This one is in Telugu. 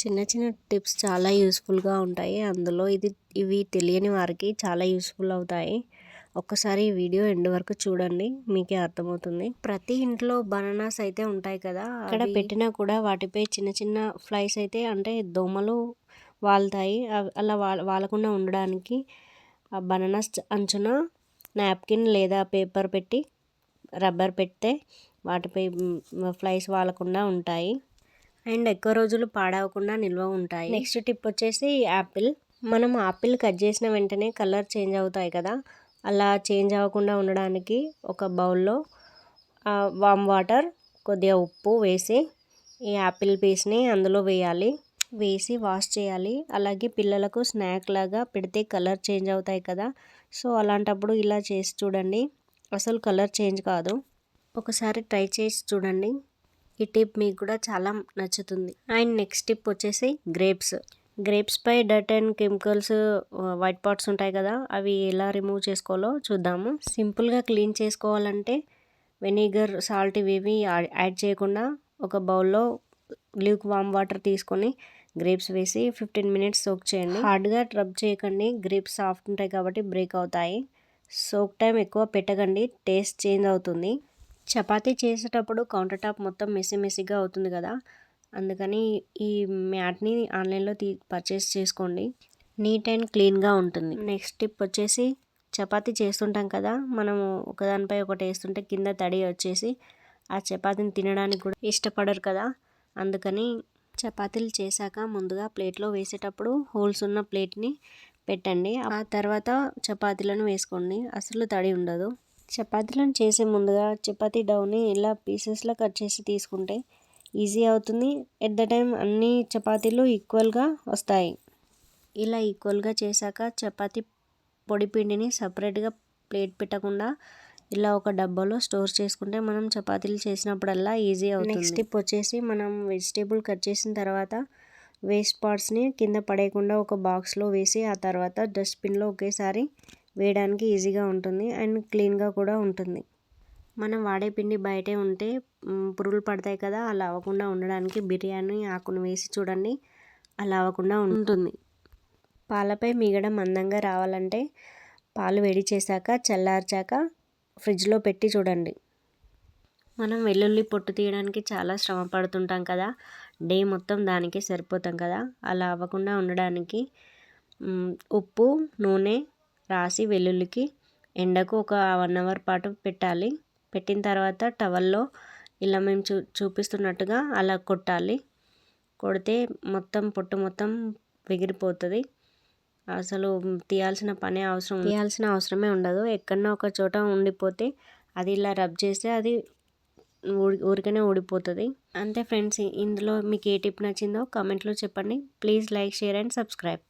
చిన్న చిన్న టిప్స్ చాలా యూస్ఫుల్గా ఉంటాయి. అందులో ఇది ఇవి తెలియని వారికి చాలా యూస్ఫుల్ అవుతాయి. ఒక్కసారి ఈ వీడియో ఎండ్ వరకు చూడండి మీకే అర్థమవుతుంది. ప్రతి ఇంట్లో బనానాస్ అయితే ఉంటాయి కదా అక్కడ పెట్టినా కూడా వాటిపై చిన్న చిన్న ఫ్లైస్ అయితే అంటే దోమలు వాళ్తాయి. అలా వాలకుండా ఉండడానికి ఆ బనానాస్ అంచున నాప్కిన్ లేదా పేపర్ పెట్టి రబ్బర్ పెడితే వాటిపై ఫ్లైస్ వాలకుండా ఉంటాయి. అండ్ ఎక్కువ రోజులు పాడవకుండా నిల్వ ఉంటాయి. నెక్స్ట్ టిప్ వచ్చేసి యాపిల్ మనం ఆపిల్ కట్ చేసిన వెంటనే కలర్ చేంజ్ అవుతాయి కదా? అలా చేంజ్ అవ్వకుండా ఉండడానికి ఒక బౌల్లో వామ్ వాటర్ కొద్దిగా ఉప్పు వేసి ఈ యాపిల్ పీస్ని అందులో వేయాలి. వేసి వాష్ చేయాలి. అలాగే పిల్లలకు స్నాక్ లాగా పెడితే కలర్ చేంజ్ అవుతాయి కదా? సో అలాంటప్పుడు ఇలా చేసి చూడండి. అసలు కలర్ చేంజ్ కాదు. ఒకసారి ట్రై చేసి చూడండి. ఈ టిప్ మీకు కూడా చాలా నచ్చుతుంది. అండ్ నెక్స్ట్ టిప్ వచ్చేసి గ్రేప్స్. గ్రేప్స్పై డట్ అండ్ కెమికల్స్ వైట్ పాట్స్ ఉంటాయి కదా అవి ఎలా రిమూవ్ చేసుకోవాలో చూద్దాము. సింపుల్గా క్లీన్ చేసుకోవాలంటే వెనిగర్ సాల్ట్ ఇవి యాడ్ చేయకుండా ఒక బౌల్లో లీక్ వామ్ వాటర్ తీసుకొని గ్రేప్స్ వేసి ఫిఫ్టీన్ మినిట్స్ సోక్ చేయండి. హార్డ్గా రబ్ చేయకండి. గ్రేప్స్ సాఫ్ట్ ఉంటాయి కాబట్టి బ్రేక్ అవుతాయి. సోక్ టైం ఎక్కువ పెట్టకండి. టేస్ట్ చేంజ్ అవుతుంది. చపాతీ చేసేటప్పుడు కౌంటర్ టాప్ మొత్తం మెస్సీ మెస్సీగా అవుతుంది కదా. అందుకని ఈ మ్యాట్ని ఆన్లైన్లో తీ పర్చేస్ చేసుకోండి. నీట్ అండ్ క్లీన్గా ఉంటుంది. నెక్స్ట్ టిప్ వచ్చేసి చపాతీ చేస్తుంటాం కదా మనము ఒకదానిపై ఒకటి వేస్తుంటే కింద తడి వచ్చేసి ఆ చపాతీని తినడానికి కూడా ఇష్టపడరు కదా. అందుకని చపాతీలు చేశాక ముందుగా ప్లేట్లో వేసేటప్పుడు హోల్స్ ఉన్న ప్లేట్ని పెట్టండి. ఆ తర్వాత చపాతీలను వేసుకోండి. అసలు తడి ఉండదు. చపాతీలను చేసే ముందుగా చపాతీ డౌని ఇలా పీసెస్లో కట్ చేసి తీసుకుంటే ఈజీ అవుతుంది. ఎట్ ద టైం అన్ని చపాతీలు ఈక్వల్గా వస్తాయి. ఇలా ఈక్వల్గా చేశాక చపాతీ పొడి పిండిని సపరేట్గా ప్లేట్ పెట్టకుండా ఇలా ఒక డబ్బాలో స్టోర్ చేసుకుంటే మనం చపాతీలు చేసినప్పుడల్లా ఈజీ అవుతుంది. నెక్స్ట్ టిప్ వచ్చేసి మనం వెజిటేబుల్ కట్ చేసిన తర్వాత వేస్ట్ పార్ట్స్ని కింద పడేయకుండా ఒక బాక్స్లో వేసి ఆ తర్వాత డస్ట్బిన్లో ఒకేసారి వేయడానికి ఈజీగా ఉంటుంది అండ్ క్లీన్గా కూడా ఉంటుంది. మనం వాడే పిండి బయటే ఉంటే పురుగులు పడతాయి కదా అలా అవ్వకుండా ఉండడానికి బిర్యానీ ఆకును వేసి చూడండి అలా అవ్వకుండా ఉంటుంది. పాలపై మిగడం మందంగా రావాలంటే పాలు వేడి చేశాక చల్లార్చాక ఫ్రిడ్జ్లో పెట్టి చూడండి. మనం వెల్లుల్లి పొట్టు తీయడానికి చాలా శ్రమ పడుతుంటాం కదా డే మొత్తం దానికే సరిపోతాం కదా అలా అవ్వకుండా ఉండడానికి ఉప్పు నూనె రాసి వెల్లుల్లికి ఎండకు ఒక వన్ అవర్ పాటు పెట్టాలి. పెట్టిన తర్వాత టవల్లో ఇలా మేము చూ చూపిస్తున్నట్టుగా అలా కొట్టాలి. కొడితే మొత్తం పొట్టు మొత్తం ఎగిరిపోతుంది అసలు తీయాల్సిన పని అవసరం తీయాల్సిన అవసరమే ఉండదు. ఎక్కడన్నా ఒక చోట ఉండిపోతే అది ఇలా రబ్ చేస్తే అది ఊరికనే ఊడిపోతుంది. అంతే ఫ్రెండ్స్ ఇందులో మీకు ఏ టిప్ నచ్చిందో కామెంట్లో చెప్పండి. Please like share and subscribe.